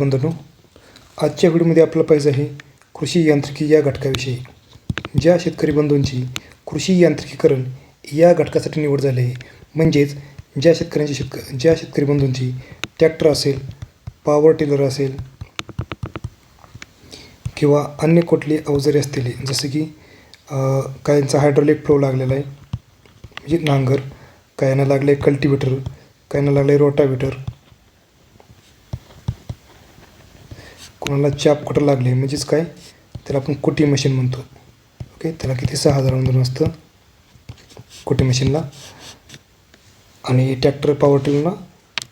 बंधनो आजच्या व्हिडिओमध्ये आपलं पाहिजे आहे कृषी यांत्रिकी या घटकाविषयी. ज्या शेतकरी बंधूंची कृषी यांत्रिकीकरण या घटकासाठी निवड झाली आहे म्हणजेच ज्या शेतकऱ्यांची शेतक ज्या शेतकरी बंधूंची ट्रॅक्टर असेल पॉवर टिलर असेल किंवा अन्य कुठली अवजारे असतील जसे की काहींचा हायड्रोलिक फ्लो लागलेला आहे म्हणजे नांगर काहींना लागलं आहे कल्टिवेटर काहींना लागलं आहे रोटावेटर कोणाला चाप कुठं लागले म्हणजेच काय? त्याला आपण कुटी मशीन म्हणतो. ओके त्याला किती? सहा हजार अनुदान असतं. कुटी मशीनला आणि ट्रॅक्टर पॉवर टिलरला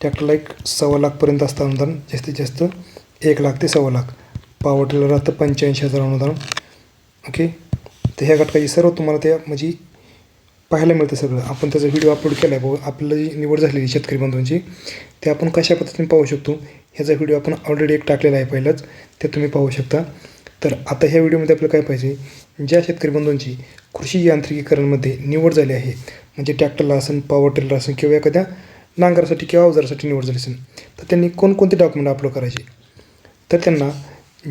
ट्रॅक्टरला एक सव्वा लाखपर्यंत असतं अनुदान. जास्तीत जास्त एक लाख ते सव्वा लाख. पॉवर टिलर राहतं पंच्याऐंशी हजार अनुदान. ओके तर ह्या घटकाची सर्व तुम्हाला त्या म्हणजे पाहायला मिळतं सगळं. आपण त्याचा व्हिडिओ अपलोड केला आहे आपल्याला आपलं जी निवड झालेली शेतकरी बंधूंची. ते आपण कशा पद्धतीने पाहू शकतो? ह्याचा व्हिडिओ आपण ऑलरेडी एक टाकलेला आहे पहिलाच ते तुम्ही पाहू शकता. तर आता ह्या व्हिडिओमध्ये आपलं काय पाहिजे? ज्या शेतकरी बंधूंची कृषी यांत्रिकीकरणमध्ये निवड झाली आहे म्हणजे ट्रॅक्टरला असेल पॉवर टिलर असेल किंवा एखाद्या नांगरासाठी किंवा अवजारासाठी निवड झाली असेल तर त्यांनी कोणकोणते डॉक्युमेंट अपलोड करायचे? तर त्यांना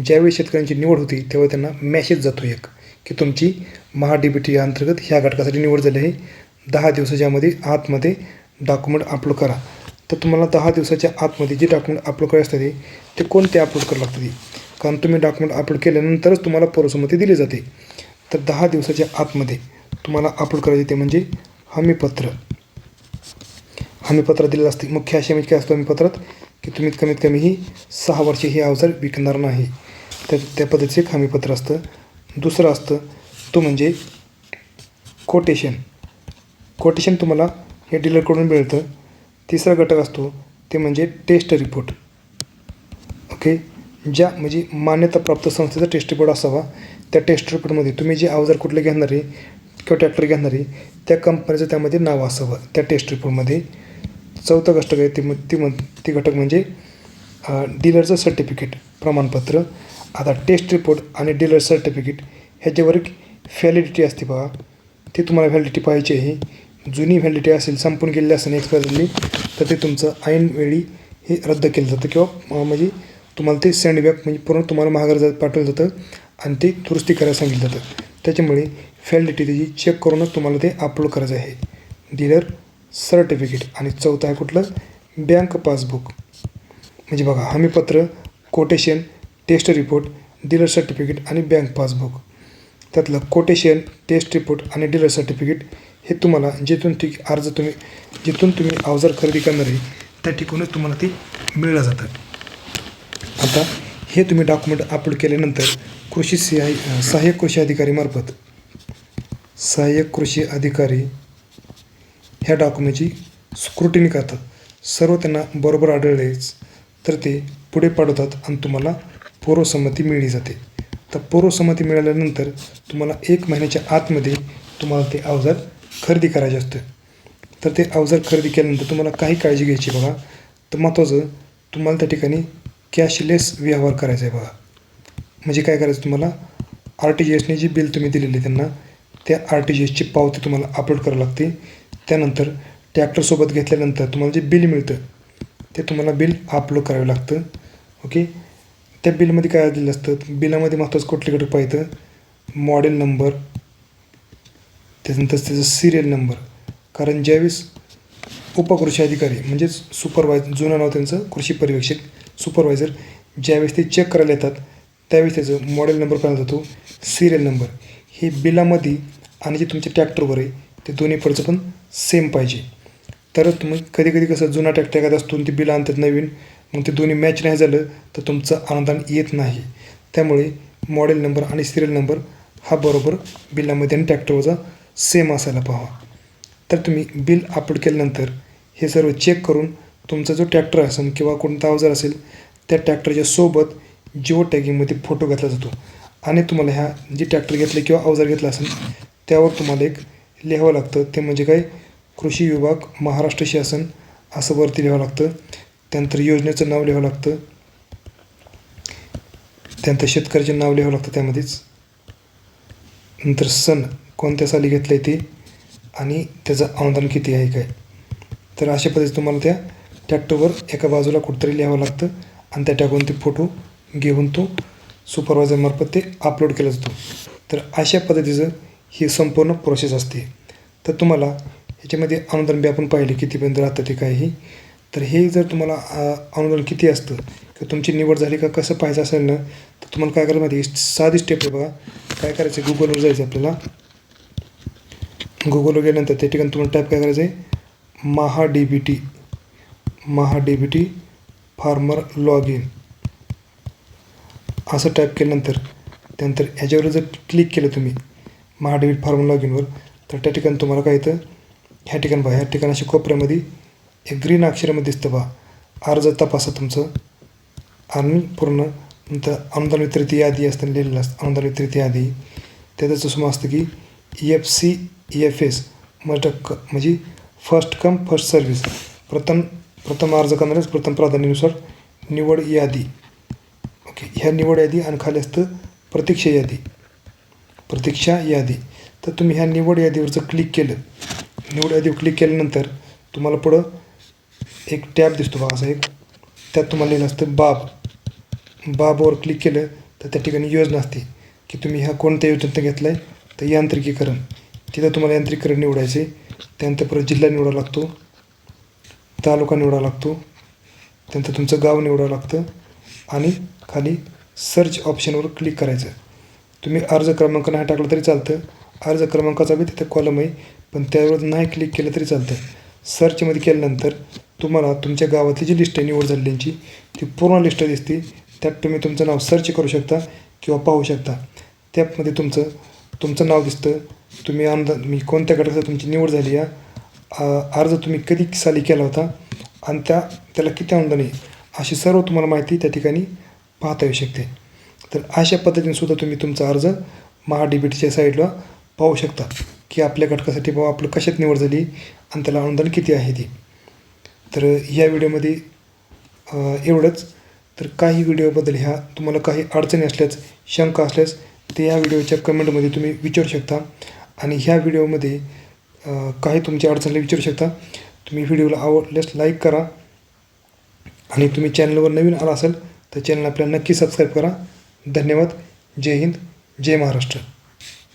ज्यावेळी शेतकऱ्यांची निवड होती तेव्हा त्यांना मॅसेज जातो एक की तुमची महा डी बी टी अंतर्गत ह्या घटकासाठी निवड झाली आहे. दहा दिवसाच्यामध्ये आतमध्ये डॉक्युमेंट अपलोड करा. तर तुम्हाला दहा दिवसाच्या आतमध्ये जे डॉक्युमेंट अपलोड करायचे असतं ते- ते कोणते अपलोड करावं लागतं? कारण तुम्ही डॉक्युमेंट अपलोड केल्यानंतरच तुम्हाला पूर्वसंमती दिली जाते. तर दहा दिवसाच्या आतमध्ये तुम्हाला अपलोड करायचे ते म्हणजे हमीपत्र. हमीपत्र दिलेलं असते. मुख्य आशा म्हणजे काय असतो हमीपत्रात? की तुम्ही कमीत कमी ही सहा वर्षे हे अवजार विकणार नाही. तर त्या पद्धतीचे एक हमीपत्र असतं. दुसरं असतं तो म्हणजे कोटेशन कोटेशन तुम्हाला हे डीलरकडून मिळतं. तिसरा घटक असतो ते म्हणजे टेस्ट रिपोर्ट ओके ज्या म्हणजे मान्यताप्राप्त संस्थेचा टेस्ट रिपोर्ट असावा त्या टेस्ट रिपोर्टमध्ये तुम्ही जे अवजार कुठले घेणार आहे किंवा ट्रॅक्टर घेणार आहे त्या कंपनीचं त्यामध्ये नाव असावं. त्या टेस्ट रिपोर्टमध्ये चौथं घटक आहे ते मग ती म्हण ती घटक म्हणजे डीलरचं सर्टिफिकेट प्रमाणपत्र. आता टेस्ट रिपोर्ट आणि डीलर सर्टिफिकेट ह्याच्यावर एक व्हॅलिडिटी असते बघा. ती तुम्हाला व्हॅलिडिटी पाहिजे आहे. जुनी व्हॅलिटी असेल संपून गेलेली असेल एक्सपायर झालेली तर ते तुमचं ऐनवेळी हे रद्द केलं जातं किंवा म्हणजे तुम्हाला ते सँडबॅक म्हणजे पूर्ण तुम्हाला महागार जात पाठवलं जातं आणि ते दुरुस्ती करायला सांगितलं जातं. त्याच्यामुळे व्हॅलिडिटी त्याची चेक करूनच तुम्हाला ते अपलोड करायचं आहे. डीलर सर्टिफिकेट आणि चौथं आहे कुठलं? बँक पासबुक म्हणजे बघा हमीपत्र quotation test report dealer certificate आणि बँक पासबुक त्यातलं कोटेशन टेस्ट रिपोर्ट आणि डीलर सर्टिफिकेट हे तुम्हाला जिथून ती अर्ज तुम्ही जिथून तुम्ही अवजार खरेदी करणार आहे त्या ठिकाणी तुम्हाला ते मिळलं जातं आता हे तुम्ही डॉक्युमेंट अपलोड केल्यानंतर कृषी सहाय्य सहाय्यक कृषी अधिकारीमार्फत सहाय्यक कृषी अधिकारी ह्या डॉक्युमेंटची स्क्रुटिनी करतात. सर्व त्यांना बरोबर आढळलेच तर ते पुढे पाठवतात आणि तुम्हाला पूर्वसंमती मिळली जाते. तर पूर्वसंमती मिळाल्यानंतर तुम्हाला एक महिन्याच्या आतमध्ये तुम्हाला ते अवजार खरेदी करायचे असतं. तर ते अवजार खरेदी केल्यानंतर तुम्हाला काही काळजी घ्यायची बघा. तर महत्त्वाचं तुम्हाला त्या ठिकाणी कॅशलेस व्यवहार करायचा आहे बघा. म्हणजे काय करायचं तुम्हाला? आर टी जी एसने जी बिल तुम्ही दिलेली त्यांना त्या आर टी जी एसची पावती तुम्हाला अपलोड करावी लागते. त्यानंतर ट्रॅक्टरसोबत घेतल्यानंतर तुम्हाला जे बिल मिळतं ते तुम्हाला बिल अपलोड करावं लागतं. ओके त्या बिलमध्ये काय दिलेलं असतं? बिलामध्ये महत्त्वाचं कुठले घटक पाहिजे? मॉडेल नंबर त्यानंतर त्याचं सिरियल नंबर कारण ज्यावेळेस उपकृषी अधिकारी म्हणजेच सुपरवायझर जुनं नाव त्यांचं कृषी पर्यवेक्षक सुपरवायझर ज्यावेळेस ते चेक करायला येतात त्यावेळेस त्याचं मॉडेल नंबर पाहिला जातो सिरियल नंबर हे बिलामध्ये आणि जे तुमच्या ट्रॅक्टरवर आहे ते दोन्ही फळचं पण सेम पाहिजे. तरच तुम्ही कधी कधी कसं जुना ट्रॅक्टर एखादा असतो ती ते बिल आणतात नवीन मग ते दोन्ही मॅच नाही झालं तर तुमचं अनुदान येत नाही. त्यामुळे मॉडेल नंबर आणि सिरियल नंबर हा बरोबर बिलामध्ये आणि ट्रॅक्टरवरचा सेम असायला पाहावा. तर तुम्ही बिल अपलोड केल्यानंतर हे सर्व चेक करून तुमचा जो ट्रॅक्टर असेल किंवा कोणता अवजार असेल त्या ट्रॅक्टरच्या सोबत जिओ टॅगिंगमध्ये फोटो घेतला जातो. आणि तुम्हाला ह्या जे ट्रॅक्टर घेतलं किंवा अवजार घेतला असेल त्यावर तुम्हाला एक लिहावं लागतं. ते म्हणजे काय? कृषी विभाग महाराष्ट्र शासन असं वरती लिहावं लागतं. त्यानंतर योजनेचं नाव लिहावं लागतं. त्यानंतर शेतकऱ्याचे नाव लिहावं लागतं त्यामध्येच. नंतर सण. कोणत्या साली घेतलं आहे ते? आणि त्याचं अनुदान किती आहे काय? तर अशा पद्धतीने तुम्हाला त्या टॅक्टरवर एका बाजूला कुठंतरी लिहावं लागतं आणि त्या टाकून ते फोटो घेऊन तो सुपरवायझरमार्फत ते अपलोड केला जातो. तर अशा पद्धतीचं ही संपूर्ण प्रोसेस असते. तर तुम्हाला ह्याच्यामध्ये अनुदान बी आपण पाहिले कितीपर्यंत राहतं ते काही. तर हे जर तुम्हाला अनुदान किती असतं किंवा तुमची निवड झाली का कसं पाहायचं असेल ना तर तुम्हाला काय करायला माहिती साधी स्टेप आहे बघा. काय करायचं? गुगलवर जायचं आपल्याला. गुगलवर गेल्यानंतर त्या ठिकाणी तुम्हाला टाईप काय करायचं आहे Maha D B T Maha D B T farmer log in असं टाईप केल्यानंतर त्यानंतर ह्याच्यावर जर क्लिक केलं तुम्ही Maha D B T farmer log इनवर तर त्या ठिकाणी तुम्हाला काय येतं? ह्या ठिकाणी बघा ह्या ठिकाणी अशा कोपऱ्यामध्ये एक ग्रीन अक्षरामध्ये दिसतं बा अर्ज तपासा तुमचं. आणि पूर्ण नंतर अनुदान वितरित यादी असताना लिहिलेलं असतं. अनुदान वितरित यादी. त्याचं सुमा असतं की एफ सी एफ एस मटक म्हणजे फर्स्ट कम फर्स्ट सर्व्हिस प्रथम प्रथम अर्ज करणाऱ्यास प्रथम प्राधान्यानुसार निवड यादी. ओके ह्या निवड यादी आणि खाली असतं प्रतीक्षा यादी. प्रतीक्षा यादी. तर तुम्ही ह्या निवड यादीवरचं क्लिक केलं. निवड यादीवर क्लिक केल्यानंतर तुम्हाला पुढं एक टॅब दिसतो बघा असा एक. त्यात तुम्हाला लिहिलं असतं बाब. बाबवर क्लिक केलं तर त्या ठिकाणी योजना असते. की तुम्ही ह्या कोणत्या योजनेत घेतला आहे तर यांत्रिकीकरण. तिथं तुम्हाला यांत्रिकीकरण निवडायचे त्यानंतर परत जिल्हा निवडावा लागतो. तालुका निवडावा लागतो. त्यानंतर तुमचं गाव निवडावं लागतं. आणि खाली सर्च ऑप्शनवर क्लिक करायचं. तुम्ही अर्ज क्रमांक नाही टाकला तरी चालतं. अर्ज क्रमांकाचा बी तिथे कॉलम आहे. पण त्यावर नाही क्लिक केलं तरी चालतं. सर्चमध्ये केल्यानंतर तुम्हाला तुमच्या गावातली जी लिस्ट आहे निवड झालेल्यांची ती पूर्ण लिस्ट दिसते. त्यात तुम्ही तुमचं नाव सर्च करू शकता किंवा पाहू शकता. त्यामध्ये तुमचं तुमचं नाव दिसतं. तुम्ही आमदार मी कोणत्या गटाचं तुमची निवड झाली या? अर्ज तुम्ही कधी साली केला होता? आणि त्या त्याला किती अनुदान आहे? अशी सर्व तुम्हाला माहिती त्या ठिकाणी पाहता येऊ शकते. तर अशा पद्धतीने सुद्धा तुम्ही तुमचा अर्ज महा डी बी टीच्या साईडला पाहू शकता. की आपल्या घटकासाठी बाबा आपलं कशात निवड झाली आणि त्याला अनुदान किती आहे ते. तर या व्हिडिओमध्ये एवढंच. तर काही व्हिडिओबद्दल ह्या तुम्हाला काही अडचणी असल्यास शंका असल्यास ते या व्हिडिओच्या कमेंटमध्ये तुम्ही विचारू शकता. आणि ह्या व्हिडिओमध्ये काही तुमच्या अडचणी विचारू शकता. तुम्ही व्हिडिओला आवडल्यास लाईक करा. आणि तुम्ही चॅनलवर नवीन आला असेल तर चॅनल आपल्याला नक्की सबस्क्राईब करा. धन्यवाद. जय हिंद. जय महाराष्ट्र.